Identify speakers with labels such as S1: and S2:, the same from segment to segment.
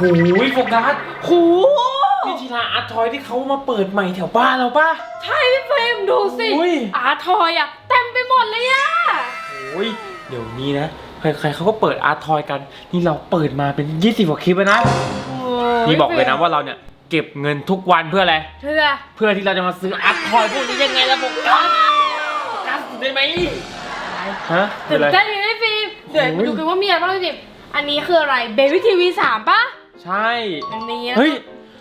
S1: โอ้ยโฟกัส
S2: โห
S1: นี่ทีละอาร์ตทอยที่เขามาเปิดใหม่แถวบ้านเราป่ะ
S2: ใช่พี่เฟรมดูสิ
S1: โอ้ย
S2: อาร์ทอยอะเต็มไปหมดเลยอะ
S1: โอ้ยเดี๋ยวนี้นะ ใครๆเขาก็เปิดอาร์ตทอยกัน นี่เราเปิดมาเป็น 20กว่าคลิปแล้วนะ นี่บอกเลยนะว่าเราเนี่ยเก็บเงินทุกวันเพื่ออะไร
S2: เธอ
S1: เพื่อที่เราจะมาซื้ออาร์ตทอยพวกนี้ยังไงล่ะโฟกัสโฟกัสได้ไหมฮะเป็
S2: ตื่
S1: น
S2: น
S1: ไร
S2: เต้นเลยพี่ฟิล์มเดี๋ยว
S1: โอ้ย
S2: ดูกันว่ามีอะไรบ้างพี่ฟิล์มอันนี้คืออะไรเบบี้ทีวีสามปะ
S1: ใช่
S2: อันนี้นะ
S1: เฮ้ย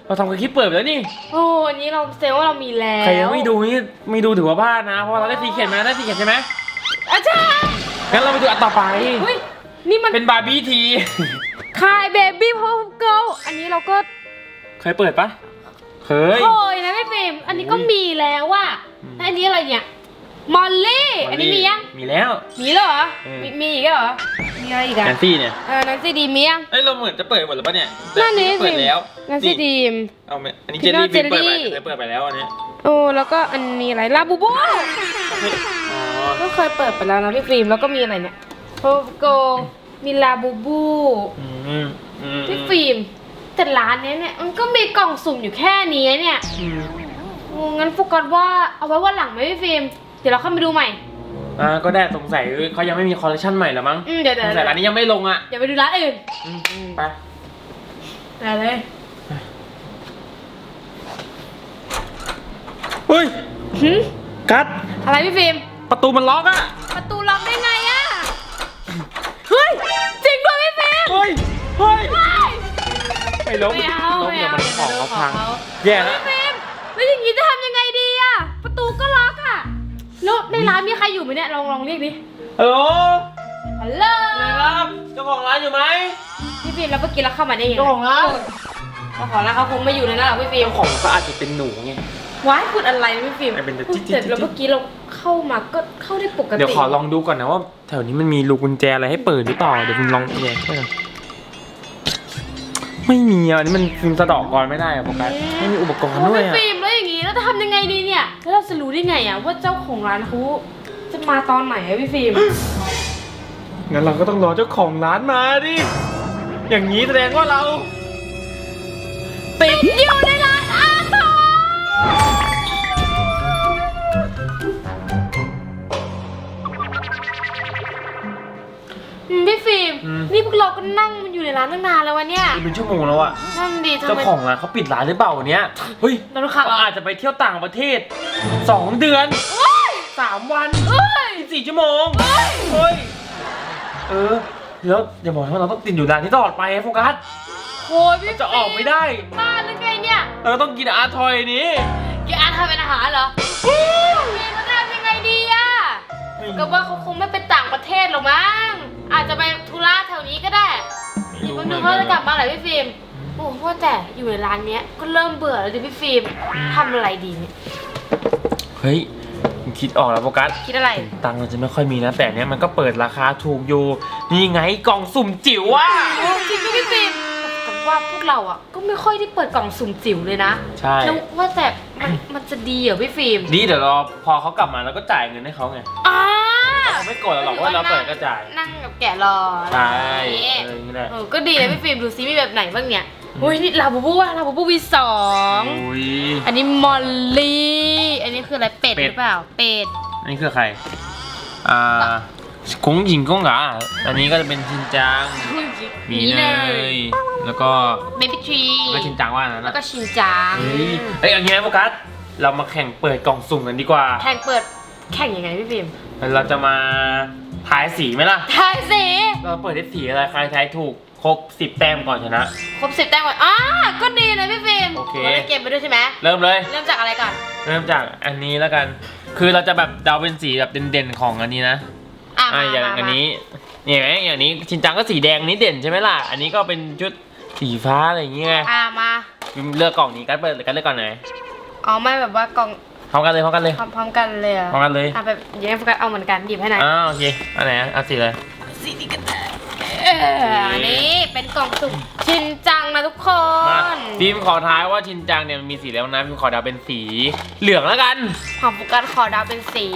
S1: เราทำกันคลิปเปิดไปแล้วนี่
S2: โอ้อันนี้เราเซลว่าเรามีแล้ว
S1: ใครยังไม่ดูนี่ไม่ดูถือว่าพลาดนะ เพราะว่าเราได้สีเขียนมาได้สีเขียนใช่ไหม
S2: อาจารย์
S1: งั้นเราไปดูอันต่อไป
S2: เฮ้ยนี่มัน
S1: เป็นบาร์บี้ที
S2: คายเบบี้พอปเกิลอันนี้เราก็
S1: เคยเปิดปะเคย
S2: โอยนะพี่ฟิล์มอันนี้ก็มีแล้วอะ
S1: อืม
S2: แล้วอันนี้อะไรเนี่ย มอลลี่ อันนี้มียัง
S1: มีแล้ว
S2: มีแล้วเหรอ
S1: เออ
S2: มีมีอีกเหรอ มีอะไรอีกอะ
S1: แอนซี่เนี่ย
S2: เออนันซีดีมียัง
S1: เอ้ยเราเหมือนจะเปิดหมดแล้วปะเนี่ย
S2: นั่นนี่
S1: เปิดแล้ว
S2: นันซีดีม
S1: เอาไหมอันนี้
S2: พี่
S1: เจล
S2: ว่า
S1: ลี่ฟินเปิดไป
S2: เจลลี่
S1: เคยเปิดไปแล้วอันเนี้ย
S2: โอ้แล้วก็อันนี้อะไรลาบูบู
S1: อ๋อ
S2: ก็เคยเปิดไปแล้วนะพี่ฟิล์มแล้วก็มีอะไรเนี่ยโปโกมีลาบูบู
S1: อืมอืม
S2: พี่ฟิล์มแต่ร้านเนี้ยเนี่ยมันก็มีกล่องสุ่มอยู่แค่นี้เนี่ย
S1: อืม
S2: โอ้งั้นโฟกัสว่าเอาไว้วันหลังไหมพี่ฟิล์ม เดี๋ยวเราเข้าไปดูใหม่
S1: อ่าก็ได้สงสัยเขายังไม่มีคอลเลคชันใหม่เหรอมั้ง
S2: อืมเดี๋ยวเดี๋
S1: ส
S2: ยว
S1: งสัยร้านนี้ยังไม่ลงอะ
S2: เดี๋ยวไปดูร้านอื่น
S1: อืมไป
S2: เดี๋ยวเลย
S1: เฮ้ย
S2: หึ
S1: กัด
S2: อะไรพี่ฟิล์ม
S1: ประตูมันล็อกอะ
S2: ประตูล็อกได้ไงอะเฮ้ยจริงด้วยพี่ฟิล์ม
S1: เฮ้ยเฮ้ย
S2: เฮ้ย
S1: ไม่ล้ม
S2: ไม่เอา
S1: ล้ม
S2: ไม่
S1: เดี๋ยว
S2: เอา
S1: มันของ
S2: เดี๋ยว
S1: เขาพัง
S2: ของเขา
S1: แย่แล้ว
S2: พี่ฟิ แล้วในร้านมีใครอยู่ไหมเนี่ยลองลองเรียกดิ
S1: ฮัลโหล
S2: ฮัลโหล
S1: นะครับเจ้าของร้านอยู่ไหม
S2: พี่ฟิล์มแล้วเมื่อกี้เราเข้ามาได้ยังไง
S1: เจ้าของร้าน
S2: เจ้าของร้านเขาคงไม่อยู่ในนั้นหรอกพี่ฟิล์ม
S1: เจ้าของก็อาจจะเป็นหนูไง
S2: ว้ายพูดอะไรนะพี่ฟิล์ม
S1: ไม่เป็นแต่
S2: พูด
S1: จิ๊ดๆ
S2: เสร็จแล้วเมื่อกี้เราเข้ามาก็เข้าได้ปกติ
S1: เดี๋ยวขอลองดูก่อนนะว่าแถวนี้มันมีลูกกุญแจอะไรให้เปิดหรือเปล่าเดี๋ยวผมลองแย่ช่วยกันไม่มีอะอันนี้มันฟิล์มสะเดอกกรไม่ได้อะโฟกัสไม่มีอุปกรณ์
S2: โอ้
S1: ด้วย
S2: พี่
S1: อะ
S2: ฟิล์มแล้วอย่างนี้ เราจะทำยังไงดีเนี่ย แล้วเราจะรู้ได้ไงอะว่าเจ้าของร้านเขาจะมาตอนไหนอะพี่ฟิล์ม
S1: งั้นเราก็ต้องรอเจ้าของร้านมาดิ อย่างนี้แสดงว่าเรา ติด
S2: อยู่ในร้านอาทองอืมพี่ฟิล์ม
S1: อืม
S2: นี่พวกเราก็นั่งมัน อยู่ในร้านตั้งนานแล้ววะเนี่ย
S1: เป็นชั่วโมงแล้วอะ
S2: นั่นดีทำ
S1: เจ้า
S2: ไม
S1: ของร้านเขาปิดร้านหรือเปล่าวันเนี้ยเฮ้ย
S2: เราต้องขับ
S1: เราอาจจะไปเที่ยวต่างประเทศสองเดือน
S2: โอ้ย
S1: สามวัน
S2: โอ้ย
S1: สี่ชั่วโมง
S2: โอ้ย
S1: เฮ้ยเออแล้วอย่าบอกนะว่าเราต้องติดอยู่ร้านนี้ตลอดไปโฟกัส
S2: โอ้ยพี่
S1: จะออกไม่ได้
S2: บ้าหรือไงเนี่ย
S1: เราต้องกินอาร์ทอยนี้
S2: แกอาทำเป็นอาหารเหรอพี่จะทำยังไงดีอะก็ว่าเขาคงไม่ไปต่างประเทศหรอกมั้ง
S1: ไม่
S2: เดี๋ยว
S1: รู้
S2: วันหนึง
S1: เหมื
S2: เขา
S1: อนกั
S2: จะ
S1: น
S2: กลับมาเหรอพี่ฟิล์มโอ้ว่าแต่อยู่ในร้านเนี้ยก็เริ่มเบื่อแล้วดิพี่ฟิล์มทำอะไรดีเนี่ย
S1: เฮ้ยผมคิดออกแล้วโฟกัส
S2: คิดอะไร
S1: ตังค์เราจะไม่ค่อยมีนะ แต่เนี้ยมันก็เปิดราคาถูกอยู่ นี่ไงกล่องสุ่มจิ๋วอะ
S2: โอ้จริงด้วยพี่ฟิล์มแต่ว่าพวกเราอะก็ไม่ค่อยได้เปิดกล่องสุ่มจิ๋วเลยนะ
S1: ใช่
S2: แล้วว่าแต่มันมันจะดีเหรอพี่ฟิล์ม
S1: ดีเดี๋ยวรอพอเขากลับมาแล้วก็จ่ายเงินให้เขาไง
S2: อ่า
S1: เขาไม่โกรธเราหรอกว่าเราเปิดก็จ่าย
S2: นั่งกับแกะรอ
S1: ใช่
S2: อะไรอย่างเงี้ย
S1: เอออย่างนี้แหละ
S2: เออก็ดีนะพี่ฟิล์มดูซิมีแบบไหนบ้างเนี่ยโอ้ยนี่ลาบูบูว่ะลาบูบูวีสอง
S1: อุ้ย
S2: อันนี้มอลลี่ อันนี้คืออะไรเป็ด
S1: เป็ด
S2: หรือเปล่า เป็ด
S1: อันนี้คือใคร อ่ากงหญิงกงหลาอันนี้ก็จะเป็นชินจังมีเนย แล้วก็
S2: เบบี้ทรี
S1: ก็ชินจังว่านั้น
S2: แล้ว
S1: นะ
S2: ก็ชินจัง
S1: เฮ้ยเอ้ยเอย่างนี้นะโฟกัส เรามาแข่งเปิดกล่องสุ่มกันดีกว่า
S2: แข่งเปิด แข่งยังไงพี่ฟิล์ม
S1: เราจะมาทายสีไหมล่ะ
S2: ทายสี
S1: เราเปิดได้สีอะไรใครทายถูกครบสิบแต้มก่อนชนะ
S2: ครบสิบแต้มก่อนอ่าก็ดีนะพี่ฟิล์ม
S1: โอเค
S2: ราล่นเกมไปด้วยใช่ไหม
S1: เริ่มเลย
S2: เริ่มจากอะไรก่อน
S1: เริ่มจากอันนี้แล้วกัน คือเราจะแบบเดาเป็นสีแบบเด่นๆของอันนี้นะ
S2: อะ
S1: อ่า
S2: มา
S1: อย่าง
S2: มา
S1: อัน
S2: มา
S1: นี้นี่เห็นไหมอย่างนี้ชินจังก็สีแดงนี้เด่นใช่ไหมล่ะ อันนี้ก็เป็นชุดสีฟ้าอะไรอย่างเงี้ย
S2: อ่ามา
S1: เลือกกล่องนี้กันเปิดกันเลือกก่อนไหนอย
S2: อ๋อไม่แบบว่ากล่อง
S1: พร้อมกันเลยพร้อมกันเลย
S2: พร้อมพร้อมกันเลยเหร
S1: พร้อมกันเลย
S2: อะแบบอยังไงโฟกัสเอาเหมือนกันหยิบให้หน่อย
S1: อ้าวโอเคอันไหนอะเอาสีเลย
S2: สีนี้กันเอออันนี้เป็นกล่องสุ่มชินจังนะทุกค
S1: มานฟิล์มขอท้ายว่าชินจังเนี่ยมันมีสีแล้วนะฟิล์มขอเดาเป็นสีเหลืองแล้วกัน
S2: ของโฟกัสขอดาวเป็นสี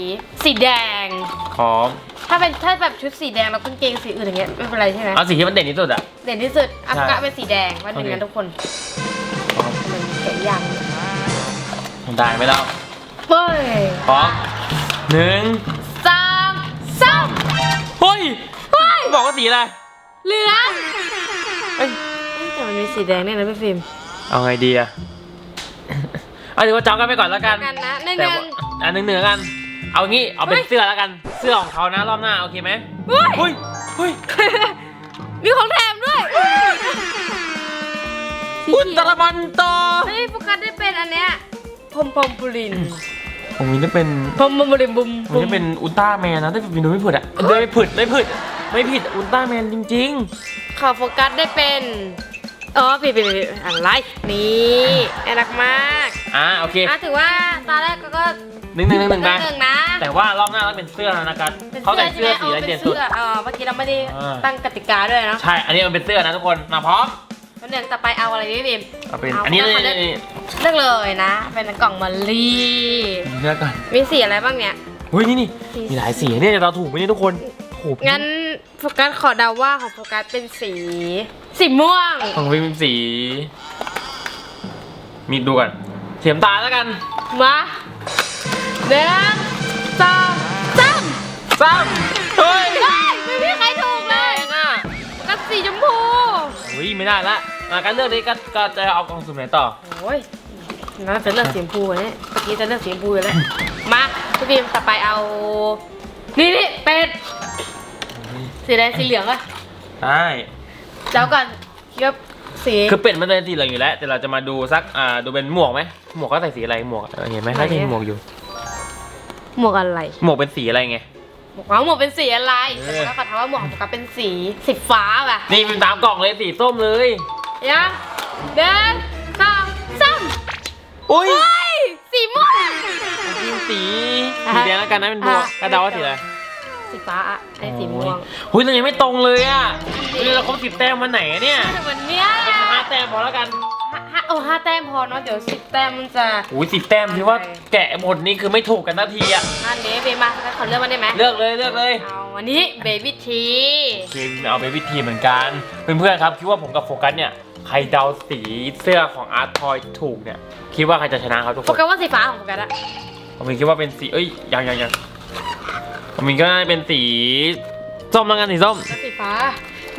S2: สีแดง
S1: พร้อม
S2: ถ้าเป็นถ้าแบบชุดสีแดงแล้วกางเกงสีอื่นอย่างเงี้ยไม่เป็นไรใช่ไหม
S1: เอาสีที่มันเด่นที่สุดอะ
S2: เด่นที่สุดอัฟ
S1: ใช่
S2: กะเป็นสีแดงว่าหนึ่ง
S1: โอเค
S2: กันทุกคน
S1: พร้อม
S2: มันเก๋ยัง
S1: ได้ไหมแล้ว
S2: เฮ้ย
S1: พร้อมหนึ่ง
S2: สองสาม
S1: เฮ้ย
S2: เฮ้ย
S1: บอกว่าสีอะไร
S2: เหลือง
S1: เอ้ย
S2: เฮ้ยแต่มันมีสีแดงเนี่ยนะพี่ฟิล์ม
S1: เอาไงดีอะเอาถือว่าจองกันไปก่อนแล้วกัน
S2: กันนะหนึ่ง
S1: แต่
S2: หนึ่
S1: ว่างอันหนึ่งหนึ่งแล้วกัน เอางี้เอาเป็น
S2: เฮ้ย
S1: เสื้อแล้วกัน เสื้อของเขานะรอบหน้าโอเคไหม
S2: เฮ้ย
S1: เฮ้ยเฮ้ย
S2: มีของแถมด้วยสี
S1: อุต
S2: เขี
S1: ต
S2: ยว
S1: รมันโต
S2: เฮ้ยโฟกัสได้เป็นอันเนี้ยพอมพอมปุริน
S1: ผมมีจะเป็น
S2: พอมพอมปุรินบุม
S1: ผมจะเป็นอุลตร้าแมนนะแต่ผมดูไม่ผิดอะเดินไม่ผิดไม่ผิดไม่ผิดอุลตร้าแมนจริง
S2: ขอโฟกัสได้เป็นอ๋อผิดผิดผิดอะไรนี่น่ารักมาก
S1: ๆ อ่าโอเค
S2: อะถือว่าตอนแรกก็
S1: หนึ่งหนึ่งหนึ่งหนึ่งไป
S2: หนึ่งนะ
S1: แต่ว่ารอบหน้าต้องเป็นเสื้อแล้วนะครับ
S2: เป็น
S1: เขาแต่ง
S2: ใช่
S1: เสื้
S2: ไห
S1: อ
S2: ม
S1: สีอะไร
S2: เป็
S1: เด่น
S2: น
S1: สุด
S2: เสื้อเออเมื่อกี้เราไม่ได้
S1: อ่า
S2: ตั้งกติกาด้วยเนาะ
S1: ใช่ อันนี้มันเป็นเสื้อนะทุกคน มาพร้อม
S2: วันหนึ่งต่อไปเอาอะไรดีพี่บิม
S1: เอาเป็น
S2: เอา
S1: อันนี้
S2: เอา
S1: นี่
S2: เอา
S1: นี่
S2: เลือกเลยนะ เป็นกล่องมอลลี่
S1: เลือกก่อน
S2: มีสีอะไรบ้างเนี่ย
S1: เฮ้ยนี่นี่
S2: สี
S1: มีหลายสีเนี่ยเราถูกไหมเนี่ยทุกคนโห
S2: งั้นโฟกัสขอเดาว่าของโฟกัสเป็นสี สีม่วง
S1: ของพี่เป็นสี มีดูกันเสียมตาลแล้วกัน
S2: มาหนึ่งสองสาม
S1: ซ้ำเไม่ได้ละอะการเลือกนี้ก็ก็จะเอากล่องสุ่มไหนต่อ
S2: โอ้ยน่าจะเลือกสีชมพูเนี่ยเมื่อกี้จะเลือกสีชมพูอยู่แล้ว มาพี่บีมต่อไปเอา นี่นี่เป็ด สีแดงสีเหลืองอะ
S1: ได้
S2: เจ้าก่อนคิดว่าสี
S1: คือเป็ดมันเป็นสีเหลืองอยู่แล้ว แต่เราจะมาดูสัก อ่า ดูเป็นหมวกไหม หมวกก็ใส่สีอะไร หมวกเออเห็นไหมถ้าเป็นหมวกอยู่
S2: หมวกอะไร
S1: หมวกเป็นสีอะไรไง
S2: หมวกว่าหมวกเป็นสีอะไร
S1: เอ
S2: แต่
S1: อ
S2: ก็ขอถามว่าหมวกของโฟกัสเป็นสีสีฟ้าป่ะ
S1: นี่เป็นตามกล่องเลยสีส้มเลย
S2: ยังเดินสองสาม
S1: อุ้ย
S2: เฮ้ยสีม่วง
S1: จริงสี
S2: อะ
S1: สีแดงแล้วกันนะเป็นบัว
S2: อะ
S1: กระเดาว่าสีอะไร
S2: สีฟ้าอะไอ้สีม่วง
S1: หุ้ยเรายังไม่ตรงเลยอะเฮ้ยเราครบสิบแต้มวันไหนอะเนี่ย
S2: เหมือนเนี้ย
S1: เป็นห้าแต้มพอแล้วกัน
S2: ห้าห้าโอ้ห้าแต้มพอเนาะเดี๋ยวสิบแต้มมันจะ
S1: อุ้ยสิบแต้มที่ว่าแกะหมดนี่คือไม่ถูกกันนาทีอะ
S2: อันนี้เบมาขอเลือกมันได้ไหม
S1: เลือกเลยเลือกเลย
S2: เอาวันนี้เบบี้ที
S1: โอเคเอาไปวิธีเหมือนกันเพื่อนๆครับคิดว่าผมกับโฟกัสเนี่ยใครเดาสีเสื้อของอาร์ตทอยถูกเนี่ยคิดว่าใครจะชนะครับทุก
S2: โฟ
S1: คน
S2: กัสว่าสีฟ้าของโฟกัสอะ
S1: ผมคิดว่าเป็นสีเอ้ยยังยังยังผมก็น่าจะเป็นสีส้มแล้วกันสีส้ม
S2: แล้วสีฟ้า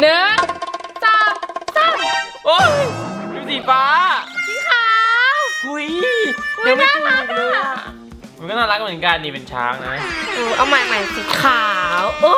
S2: หนึ่งสองสาม
S1: โอ้ยเป็นสี ฟ้า
S2: สีขาว
S1: หุย
S2: อุ๊ย
S1: ยังไม่ถู
S2: น่ารั
S1: ก
S2: ก
S1: เลย
S2: อะ
S1: อะมันก็น่ารักเหมือนกันนี่เป็นช้างนะ
S2: โอ้เอาใหม่ใหม่สีขาว โอ้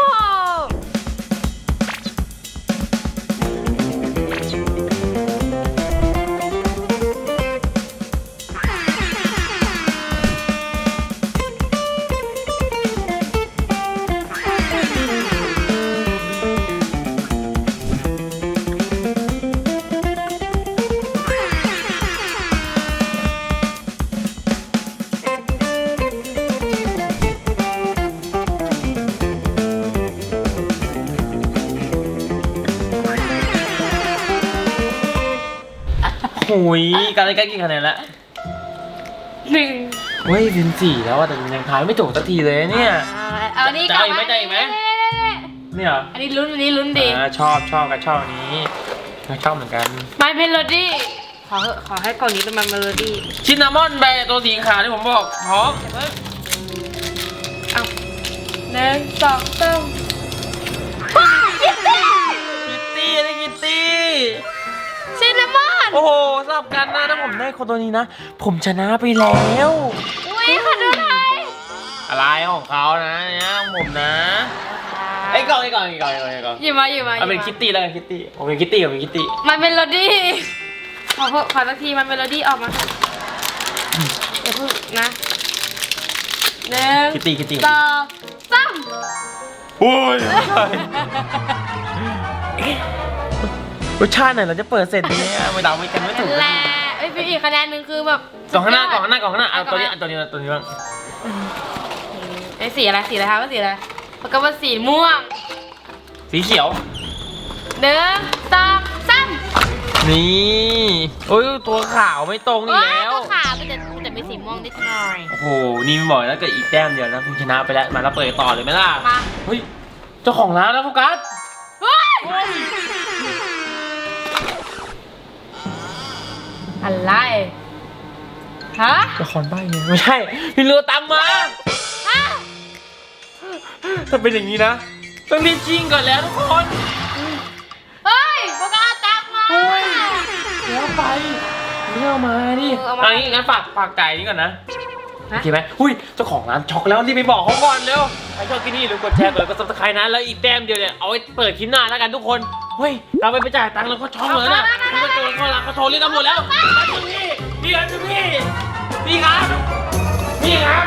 S1: หุยการเล่นใกล้กี่คะแนนแล้ว
S2: หนึ่ง
S1: เฮ้ยเป็นสีแล้วอะแต่ยังทายไม่ถูกสักทีเลยเนี่ย
S2: เอาเอาอันนี้
S1: จะ
S2: ก่อ
S1: เอา
S2: น
S1: อีกไหมจะเอาอีกไหม เนี่ยเหรอ
S2: อันนี้ลุ้นอันนี้ลุ้นดี
S1: อ่าชอบชอบกันชอบอันนี้ชอบเหมือนกัน
S2: My Melody ขอเหอะขอให้กล่องนี้เป็น My Melody
S1: ชินนามอนแบร์ตัวสีขาวที่ผมบอกพร้อม
S2: เอาหนึ่งสองสามว้าวยิปปี้
S1: คิตตี้ได้คิตตี้
S2: ซินนาม อน
S1: โอ้โหสลับกันนะถ้าผมได้คนตัวนี้นะ ผมชนะไปแล้ว
S2: อุ้ยขอดูหน่อย
S1: อะไรของเขานะเนี่ยของผมนะไอ้ยกล่องไอ้กล่องไอ้กล่องไอ้กล่องไอ้กล่อง
S2: หยิบมาหยิบมาหยิ
S1: เอา
S2: บ
S1: เป็น
S2: มา
S1: คิตตี้แล้วกันคิตตี้ผมเป็นคิตตี้ผมเป็นคิตตี้
S2: My Melody ขอเหอะขอสักที My Melody ออกมาเดี๋ยวพึ่งนะหนึ่ง
S1: คิตตี้คิตตี้
S2: สองสาม
S1: โอ้ย รสชาติไหนเราจะเปิดเสร็จเนี่ยไม่เดาไม่กันไม่ถูก
S2: แหละเอ้ยพี่อีกคะแนนหนึ่งคือแบบ
S1: กล่องข้างหน้ากล่องข้างหน้ากล่องข้างหน้าเอา
S2: เอา
S1: ตัวนี้
S2: ก่อน
S1: เอาตัวนี้เอาตัวนี้บ้าง
S2: ไอ้สีอะไรสีอะไรคะว่าสีอะไรปากกาว่าสีม่วง
S1: สีเขียว
S2: หนึ่งสองสาม
S1: นี่โอ้ยตัวขาวไม่ตรงอีกแล้ว
S2: โอ้ยตัวขาวมันจะแต่มีสีม่วงนิดหน่อย
S1: โอ้โอ้โหนี่ไม่บอกนะเกิดอีกแต้มเดียวนะคุณชนะไปแล้วมาแล้วเปิดต่อเลยไหมล่ะ
S2: มา
S1: เฮ้ยเจ้าของร้านแล้วโฟกัส
S2: เฮ้ย อะไร ฮะ
S1: เจ้าของใบเนี่ยไม่ใช่ พี่เรือตังค์มา
S2: ฮะ
S1: ถ้าเป็นอย่างนี้นะ ต้องรีบชิงก่อนแล้วทุกคน
S2: เฮ้ยพวกก็เอาตังค์มา
S1: โอ้ยแล้วไปไม่เอามาดิ
S2: เออเอามา
S1: เอางี้งั้นฝากฝากไก่นี่ก่อนนะ
S2: ฮะ
S1: โอเคไหมหุ้ยเจ้าของร้านช็อกแล้วรีบไปบอกเขาก่อนเร็วใครชอบกินนี่หรือกดแชร์กดไลค์กดซับสไครต์นะแล้วอีกแต้มเดียวเนี่ยเอาไว้เปิดคลิปหน้าแล้วกันทุกคน เฮ้ย เราไปไปจ่ายตังค์แล้วก็ช็อกเลยนะนี่ก็โจรเขาร้านเขาโทรเรียกตำรวจแล้วพี่พี่ครับพี่พี่ครับพี่ครับ